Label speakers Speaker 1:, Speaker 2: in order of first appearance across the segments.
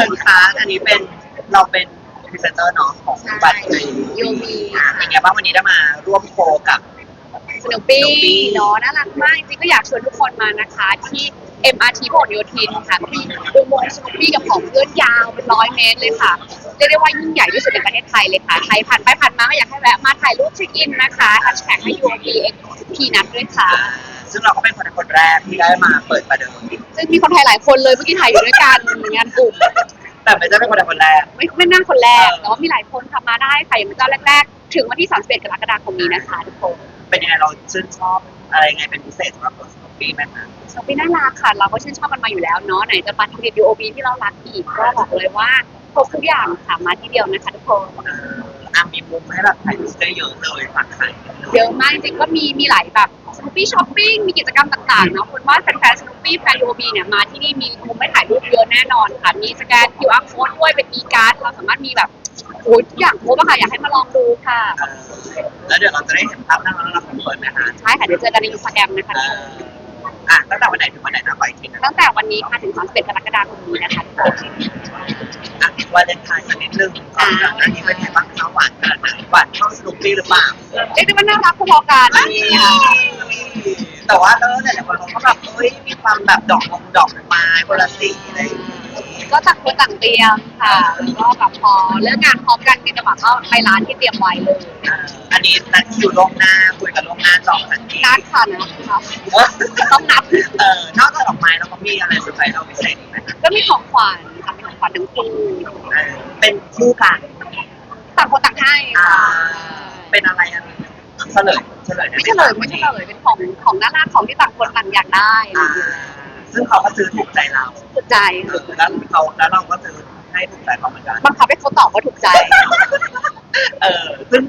Speaker 1: สินค้าอันนี้เป็นเราเป็นพรีเซนเตอร์เนาะของบัตรใน
Speaker 2: ยูมี
Speaker 1: อะเป็นไงบ้างวันนี้ได้มาร่วมโคกับ
Speaker 2: สนุปปี้
Speaker 1: Snoopy
Speaker 2: เนาะน่ารักมาก จริงๆก็อยากชวนทุกคนมานะคะที่ MRT พหลโยธินค่ะที่อุโมงค์สนุปปี้กับของเพื่อนยาวเป็นร้อยเมตรเลยค่ะ เรียกได้ว่ายิ่งใหญ่ที่สุดในประเทศไทยเลยค่ะ ใครผ่านไปผ่านมาก็อยากให้แวะมาถ่ายรูปเช็คอินนะคะแฮชแท็กให้ UOP P นัดด้วยค่ะ
Speaker 1: ซึ่งเราก็เป็นคนคนแรกที่ได้มาเปิดประเดิม
Speaker 2: ซึ่งมีคนไทยหลายคนเลยเมื่อกี้ถ่ายอยู่ด้วยกันงานกลุ่ม
Speaker 1: แต่ไม่ใช่เป็นคนคนแรก
Speaker 2: ไม่ไม่นั่งคนแรกแต่ว่ามีหลายคนทำมาได้ค่ะอย่างเป็นเจ้าแรกๆ ถึงวันที่31กรกฎาคมนี้นะคะทุกคน
Speaker 1: เป็นยังไงเราชื่นชอบอะไรยังไงเป็นพิเศษสำหรับตัวสโนปี้ไหมคะ
Speaker 2: สปีน่ารักค่ะ เราก็ชื่นชอบมันมาอยู่แล้วเนาะไหนจะบัตรเครดิต UOB ที่เรารักอีกก็บอกเลยว่าครบทุกอย่างค่ะมาที่เดียวนะคะทุกคน
Speaker 1: เอ่ออะมีมุมให้แบบถ่ายรูปได้เยอะเลยฝากขาย
Speaker 2: เยอะมากจริงๆก็มีมีหลายแบบส นุปปี้ช้อปปิ้งมีกิจกรรมต่างๆเนาะคุณว่าแฟนๆสนุปปี้แฟน UOB เนี่ยมาที่นี่มีมุมให้ถ่ายรูปเยอะแน่นอนค่ะ มีสแกน QR code ด้วยเป็น e-card เราสามารถมีแบบโอ้ยทุกอย่างครบอะค่ะอยากให้มาลองดูค่ะ
Speaker 1: เอ่อแล้วเดี๋ยวเราจะได้เห็นภาพน่ารักๆของเฟิร์นไหมคะ
Speaker 2: ใช่ค่ะเดี๋ยวเจอกันในอินสตาแกรมนะคะ
Speaker 1: เอ่ออะตั้งแต่วันไหนถึงวันไหนนะไปทีนะ
Speaker 2: ตั้งแต่วันนี้ค่ะถึง31กรกฎาคมนี้นะคะทุกคน
Speaker 1: อะวาเลนไทน์สักนิดนึงก่อนหน้านี้เป็นไงบ้างคะหวานขนาดไหนหวานเข้าสนุกปี้หรือเปล่า
Speaker 2: เรียกได้ว่าน่ารักพอๆกันค่ะ
Speaker 1: แต่ว่าเออแต่ละคนเขาก็แบบเฮ้ยมีความแบบดอกมงดอกไม้คนละสีอะไรอย่างงี้
Speaker 2: ก็ต่างคนต่างเตรียมค่ะแล้วก็แบบพอเลิกงานพร้อมกันในจังหวะก็ไปร้านที่เตรียมไว้เลย
Speaker 1: อ่าอันนี้นัดคิวล่วงหน้าคุยกันล่วงหน้าจองทันที
Speaker 2: นัดค่ะนะคะต้องนัด
Speaker 1: เออนอกจากดอกไม้เราก็มีอะไรเซอร์ไพรส์เราพิเศษอีกไหมคะ
Speaker 2: ก็มีของขวัญค่ะเป็นของขวัญทั้งคู่
Speaker 1: เออเป็นคู่กัน
Speaker 2: ต่างคนต่างให้
Speaker 1: อ่า
Speaker 2: ค่ะ
Speaker 1: เป็นอะไรอันนี้ เฉลยเฉลยด้ห
Speaker 2: ไม่เฉลยไม่เฉลยเป็นของของน่ารักของที่ต่างคนต่างอยากได้
Speaker 1: อ่าซึ่งเขาก็ซื้อถูกใจเรา
Speaker 2: ถูกใจ
Speaker 1: เออแล้วเขาแล้วเราก็ซื้อให้ถูกใจเขาเหมือนกัน
Speaker 2: บังคับให้เขาตอบว่าถูกใจ
Speaker 1: เออซึ่ง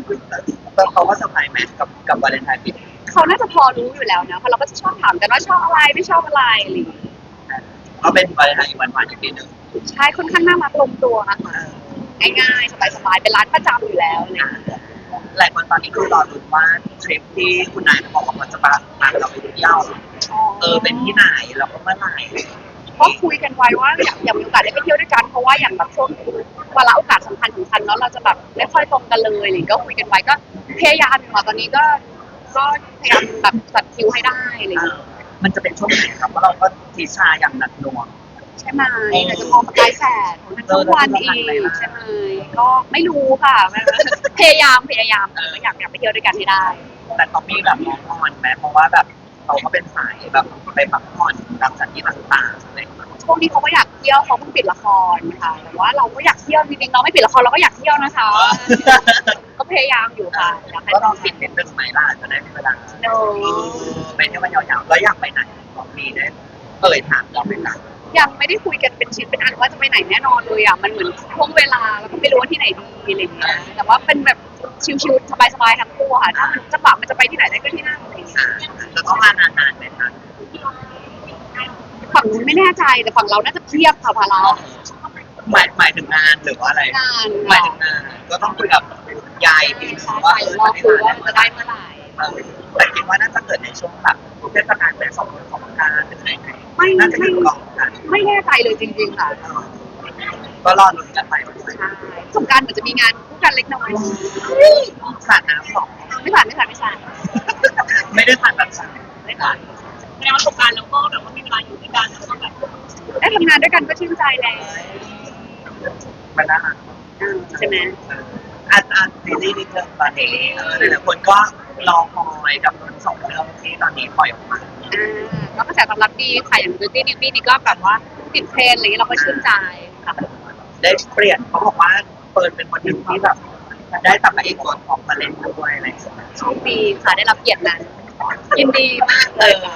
Speaker 1: เขาก็เซอร์ไพรส์ไหมกับกับวาเลนไทน์ปีนี้
Speaker 2: เขาน่าจะพอรู้อยู่แล้วนะเพราะเราก็จะชอบถามกันว่าชอบอะไรไม่ชอบอะไรอะไรอย่างเงี้ย
Speaker 1: เขาเป็นวาเลนไทน์อีกวันวันอีกปีหนึ่ง
Speaker 2: ใช่ค่อนข้างน่ารักลงตัวค่ะ
Speaker 1: เออ
Speaker 2: ง่ายๆสบายๆเป็นร้านประจำอยู่แล้วอะไรอย่างเนี่ย
Speaker 1: หลายคนตอนนี้คือรอลุ้นว่าทริปที่คุณนายบอกว่าเขาจะมาพาเราไปเที่ยวเออเป็นที่ไหนแล้วก็เมื่อไหร่
Speaker 2: ก็คุยกันไว้ว่าอยากอยากมีโอกาสได้ไปเที่ยวด้วยกันเพราะว่าอย่างแบบช่วงเวลาโอกาสสำคัญสำคัญเนาะเราจะแบบไม่ค่อยตรงกันเลยอะไรอย่างเงี้ยก็คุยกันไว้ก็พยายามอยู่ค่ะตอนนี้ก็ก็พยายามแบบจัดคิวให้ได้อะไรอย่าง
Speaker 1: เอ
Speaker 2: เงี้ย
Speaker 1: อมันจะเป็นช่วงไหนครับเพราะเราก็ทีชาอย่างหนักหน่วง
Speaker 2: ใช่ไหมแต่จะมองประกายแสดของทั้งทุกวันอีกใช่ไหมก็ไม่รู้ค่ะ พยายามพยายามแต่ก็อยากอยากไปเที่ยวด้วยกันให้ได้
Speaker 1: แต่เขามีแบบมองอ่อนไหมเพราะว่าแบบเขาก็เป็นสายแบบไปพักผ่อนตามสถานที่ต่างๆอะไรอย่างเงี้ย
Speaker 2: ช่วงนี้เขาก็อยากเที่ยวเขาเพิ่งปิดละครค่ะแต่ว่าเราก็อยากเที่ยวจริงๆเราไม่ปิดละครเราก็อยากเที่ยวนะคะ ก็พยายามอยู่ค่ะอยากให้
Speaker 1: ก็
Speaker 2: ล
Speaker 1: ล
Speaker 2: อ
Speaker 1: องง
Speaker 2: ปิ
Speaker 1: ปิ
Speaker 2: ด
Speaker 1: ดนิดนึงไหมล่ะจะได้มีเวลา
Speaker 2: เนอ
Speaker 1: เออไปเที่ยวกันยาวๆแล้วอยากไปไหนบอกมีได้ เอ่ยถามเราไหมล่ะ
Speaker 2: ยังไม่ได้คุยกันเป็นชิ้นเป็นอันว่าจะไปไหนแน่นอนเลยอะมันเหมือนช่วงเวลาแล้วก็ไม่รู้ว่าที่ไหนดีอะไรอย่างเงี้ยแต่ว่าเป็นแบบชิลๆสบายๆทั้งคู่ค่ะถ้ามันจังหวะมันจะไปที่ไหนได้ก็ที่นั่นอะไรอย่างเงี้ย
Speaker 1: อ่าจะต้องมานานๆไหมคะ
Speaker 2: ฝั่งนู้นไม่แน่ใจแต่ฝั่งเราน่าจะเทียบค่ะภาระ
Speaker 1: หมายหมายถึงงานหรือว่าอะไร
Speaker 2: งาน
Speaker 1: หมายถึงงานก็ต้องคุยกับยายพี่
Speaker 2: ใช่
Speaker 1: ว่า
Speaker 2: ใช่รอคุยว่าจะได้เมื่อไหร่
Speaker 1: เออ แต่คิดว่าน่าจะเกิดในช่วงแบบเทศกาลเป็นสองสงกรารหรืออะไรไง
Speaker 2: ไม่
Speaker 1: น่าจะ
Speaker 2: ไม่
Speaker 1: อยู่ก่อนกัน
Speaker 2: ไม่แน่ใจเลยจริงๆค่ะ
Speaker 1: ก็รอลุ้นกันไปวันนี้
Speaker 2: ใช่สงกรารเหมือนจะมีงานคู่กันเล็กน้อย
Speaker 1: สาดน้ำสอง
Speaker 2: ไม่ผ่านไม่ผ่านไม่ผ่าน
Speaker 1: ไม่ได้สาดแบบสาด
Speaker 2: ไม่ผ่าน
Speaker 3: แสดงว่าสงกรารแล้วก็แบบว่ามีเวลาอยู่ด้วยกันแล้วก็แบบ
Speaker 2: ได้ทำงานด้วยกันก็ชื่นใจแล้ว
Speaker 1: มันน่ารัก
Speaker 2: อ่าใช่ไหม
Speaker 1: เอออาจารย์ซีรีส์นิดนึงตอนนี้เออหลายๆคนก็ รอคอยกับทั้งสองเรื่องที่ตอนนี้ปล่อยออกมา
Speaker 2: อ่าแล้วกระแสตอบรับดีค่ะอย่าง Beauty Newbie นี่ก็แบบว่าติดเทรนด์อะไรอย่างเงี้ยเราก็ชื่นใจค่ะ
Speaker 1: ได้เปลี่ยนเขาบอกว่าเปิดเป็นคนหนึ่งที่แบบได้ตับมาเอกตัวของมาเล่นด้วยอะไรอย่างเงี้ย
Speaker 2: โชคดีค่ะได้รับเกียรตินั้นยินดีมาก
Speaker 1: เอ
Speaker 2: เลย
Speaker 1: อ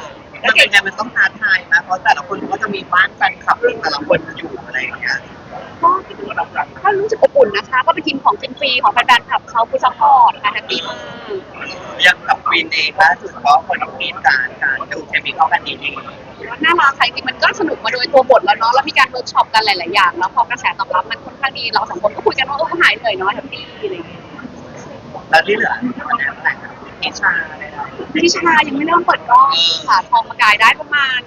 Speaker 1: มันเป็นไงมันต้องท้าทายนะเพราะแต่ละคนก็จะมีบ้านแฟนคลับแต่ละคนอยู่อะไรอย่างเงี้ย
Speaker 2: ก็ ก็รู้สึกอบอุ่นนะคะ ก็เป็นทีมของจินฟรีของแฟนๆคลับเขาผู้ซัพพอร์ตค่ะแฮปปี้มาก
Speaker 1: อย่างกับควีนเองล่าสุดก็คนมีการการดูเคมีเข้ากันดีดี
Speaker 2: ว่าน่ารักค่ะจริงๆมันก็สนุกมาโดยตัวบทแล้วเนาะแล้วมีการเวิร์กช็อปกันหลาย ๆ อย่าง แล้วพอกระแสตอบรับมันค่อนข้างดีเราสองคนก็คุยกันว่าเออหายเหนื่อยเนาะแฮปปี้อะไรอย่างเงี้ย
Speaker 1: แล้วที่เหลือมันแล้วแต่นิชาอะไรนะ
Speaker 2: ทิชายังไม่เริ่มเปิดกล้องค่ะทองประกายได้ประมาณ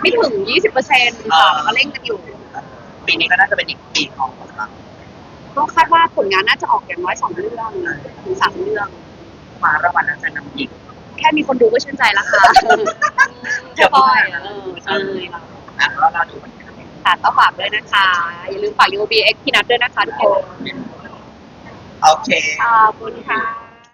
Speaker 2: ไม่ถึง 20%ค่ะแล้วก็เล่นกันอยู่
Speaker 1: ปีนี้ก็น่าจะเป็นอีกปีของเรา
Speaker 2: ก็คาดว่าผลงานน่าจะออกอย่างน้อยสองเรื่องถึงสามเรื่อง
Speaker 1: มารางวัลนักแสดงนำหญิง
Speaker 2: แค่มีคนดูก็ชื่นใจแล้วค่ะ
Speaker 1: เดี๋ยว
Speaker 2: ปอยเออใช่
Speaker 1: อะแล้วเราดูมันกัน
Speaker 2: ค่ะก็ฝากด้วยนะคะ อย่าลืมฝาก UB X พี่นัทด้วยนะคะทุกคน
Speaker 1: โอเค
Speaker 2: ขอบคุณค่ะ